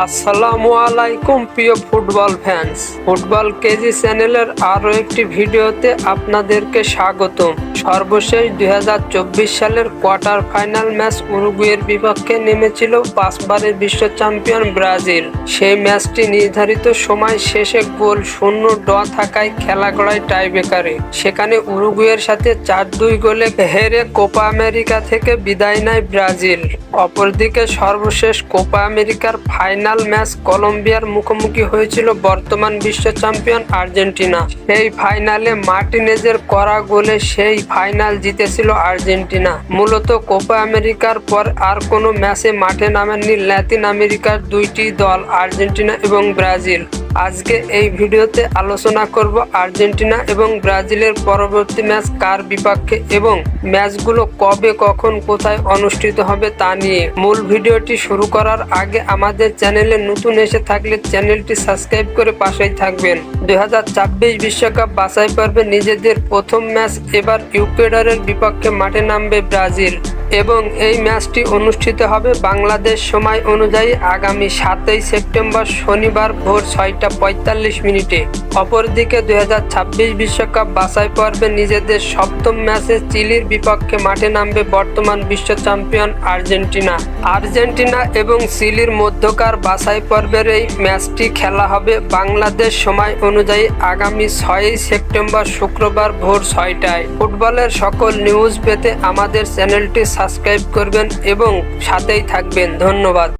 আসসালামু আলাইকুম, প্রিয় ফুটবল ফ্যান্স ফুটবল কেজি চ্যানেলের আরও একটি ভিডিওতে আপনাদেরকে স্বাগতম। সর্বশেষ দু হাজার চব্বিশ সালের কোয়ার্টার ফাইনাল ম্যাচ উরুগুয়ের বিপক্ষে নেমেছিল পাঁচবারের বিশ্ব চ্যাম্পিয়ন ব্রাজিল। সেই ম্যাচটি নির্ধারিত সময় শেষে গোল শূন্য ড থাকায় খেলা গড়ায় টাইব্রেকারে। সেখানে উরুগুয়ের সাথে চার দুই গোলে হেরে কোপা আমেরিকা থেকে বিদায় নেয় ব্রাজিল। অপরদিকে সর্বশেষ কোপা আমেরিকার ফাইনাল ম্যাচ কলম্বিয়ার মুখোমুখি হয়েছিল বর্তমান বিশ্ব চ্যাম্পিয়ন আর্জেন্টিনা। সেই ফাইনালে মার্টিনেজের করা গোলে সেই ফাইনাল জিতেছিল আর্জেন্টিনা। মূলত কোপা আমেরিকার পর আর কোনো ম্যাচে মাঠে নামেননি ল্যাতিন আমেরিকার দুইটি দল, আর্জেন্টিনা এবং ব্রাজিল। আজকে এই ভিডিওতে আলোচনা করব আর্জেন্টিনা এবং ব্রাজিলের পরবর্তী ম্যাচ কার বিপক্ষে এবং ম্যাচগুলো কবে, কখন, কোথায় অনুষ্ঠিত হবে তা নিয়ে। মূল ভিডিওটি শুরু করার আগে আমাদের চ্যানেলে নতুন এসে থাকলে চ্যানেলটি সাবস্ক্রাইব করে পাশেই থাকবেন। দুই বিশ্বকাপ বাছাই পর্বে নিজেদের প্রথম ম্যাচ এবার ইউক্রেডারের বিপক্ষে মাঠে নামবে ব্রাজিল এবং এই ম্যাচটি অনুষ্ঠিত হবে বাংলাদেশ সময় অনুযায়ী আগামী সাতই সেপ্টেম্বর শনিবার ভোর ছয়টা পঁয়তাল্লিশ মিনিটে। অপরদিকে দুই বিশ্বকাপ বাছাই পর্বে নিজেদের সপ্তম ম্যাচে চিলির বিপক্ষে মাঠে নামবে বর্তমান বিশ্ব চ্যাম্পিয়ন আর্জেন্টিনা। আর্জেন্টিনা এবং চিলির মধ্যকার বাছাই পর্বের এই ম্যাচটি খেলা হবে বাংলাদেশ সময় অনুযায়ী আগামী ছয়ই সেপ্টেম্বর শুক্রবার ভোর ছয়টায়। ফুটবলের সকল নিউজ পেতে আমাদের চ্যানেলটি সাবস্ক্রাইব করবেন এবং সাথেই থাকবেন। ধন্যবাদ।